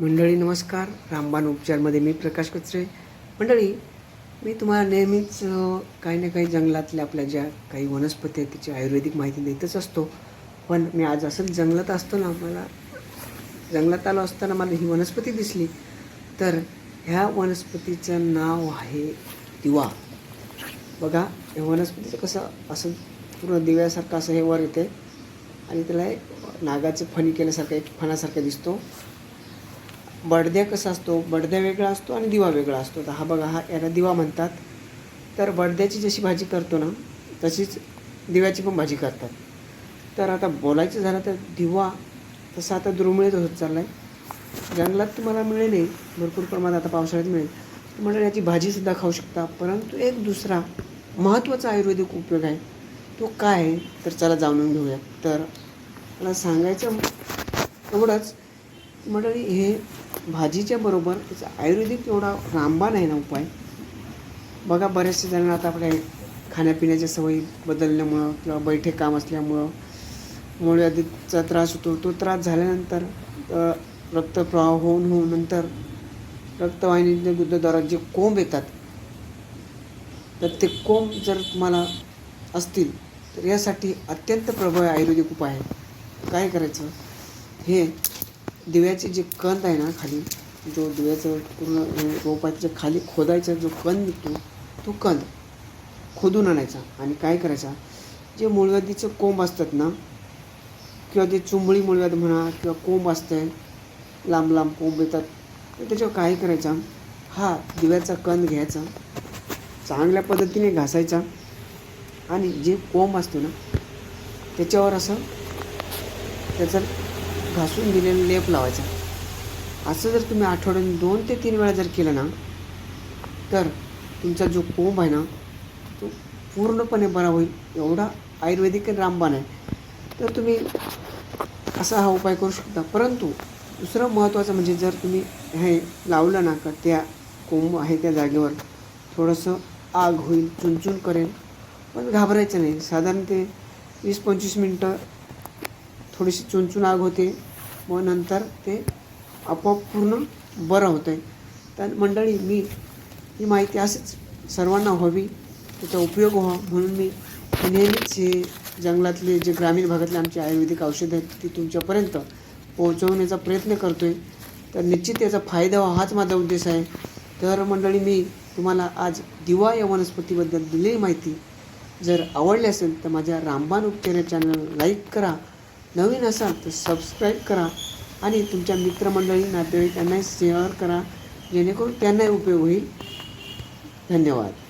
मंडळी नमस्कार. रामबाण उपचारमध्ये मी प्रकाश कचरे. मंडळी मी तुम्हाला नेहमीच काही ना काही जंगलातल्या आपल्या ज्या काही वनस्पती आहेत त्याची आयुर्वेदिक माहिती देतच असतो. पण मी आज असंच जंगलात असतो ना मला जंगलात आलो असताना मला ही वनस्पती दिसली. तर ह्या वनस्पतीचं नाव आहे दिवा. बघा या वनस्पतीचं कसं असं पूर्ण दिव्यासारखं असं हे वर येते. आणि त्याला एक नागाचं फणी केल्यासारखं एक फणासारखं दिसतो. बडद्या कसा असतो? बडद्या वेगळा असतो आणि दिवा वेगळा असतो. तर हा बघा हा याला दिवा म्हणतात. तर बडद्याची जशी भाजी करतो ना तशीच दिव्याची पण भाजी करतात. तर आता बोलायचं झालं तर दिवा तसा आता दुर्मिळच होत चालला आहे जंगलात तुम्हाला मिळेल भरपूर प्रमाणात आता पावसाळ्यात मिळेल. तुम्हाला याची भाजीसुद्धा खाऊ शकता. परंतु एक दुसरा महत्त्वाचा आयुर्वेदिक उपयोग आहे. तो काय आहे? तर चला जाणून घेऊया. तर मला सांगायचं एवढंच. मंडळी हे भाजीच्या बरोबर आयुर्वेदिक एवढा रामबाण आहे ना उपाय? बघा बऱ्याचशा जणांना आता आपल्या खाण्यापिण्याच्या सवयी बदलल्यामुळं किंवा बैठे काम असल्यामुळं मूळव्याधीचा त्रास होतो तो त्रास झाल्यानंतर रक्तप्रवाह होऊन होऊन नंतर रक्तवाहिनीच्या गुद्धद्वारात जे कोंब येतात तर ते कोंब जर तुम्हाला असतील तर यासाठी अत्यंत प्रबळ आयुर्वेदिक उपाय आहे. काय करायचं? हे दिव्याचे जे कंद आहे ना खाली जो दिव्याचं पूर्ण रोपाच्या खाली खोदायचा जो कंद निघतो तो कंद खोदून आणायचा. आणि काय करायचा? जे मुळव्याधीचं कोंब असतात ना किंवा ते चुंबळी मुळव्याध म्हणा किंवा कोंब असतं लांब लांब कोंब येतात तर त्याच्यावर काय करायचा? हा दिव्याचा कंद घ्यायचा चांगल्या पद्धतीने घासायचा आणि जे कोंब असतो ना त्याच्यावर असं त्याचा घासून दिलेला लेप लावायचा. असं जर तुम्ही आठवड्याने दोन ते तीन वेळा जर केलं ना तर तुमचा जो कोंब आहे ना तो पूर्णपणे बरा होईल. एवढा आयुर्वेदिक रामबाण आहे. तर तुम्ही असा हा उपाय करू शकता. परंतु दुसरं महत्त्वाचं म्हणजे जर तुम्ही हे लावलं ना का त्या कोंब आहे त्या जागेवर थोडंसं आग होईल चुनचुन करेल. पण घाबरायचं नाही. साधारण ते वीस पंचवीस मिनटं थोडीशी चुनचुन आग होते. मग नंतर ते आपोआप पूर्ण बरं होतं आहे तर मंडळी मी ही माहिती असेच सर्वांना व्हावी त्याचा उपयोग व्हावा. म्हणून मी नेहमीच हे जंगलातले जे ग्रामीण भागातले आमचे आयुर्वेदिक औषधं आहेत ती तुमच्यापर्यंत पोहोचवण्याचा प्रयत्न करतो आहे तर निश्चित याचा फायदा व्हा हाच माझा उद्देश आहे. तर मंडळी मी तुम्हाला आज दिवा या वनस्पतीबद्दल दिलेली माहिती जर आवडली असेल तर माझ्या रामबाण उपचार चॅनल लाईक करा. नवीन असाल तर सबस्क्राईब करा आणि तुमच्या मित्रमंडळी नातेवाईकांनाही शेअर करा जेणेकरून त्यांनाही उपयोग होईल. धन्यवाद.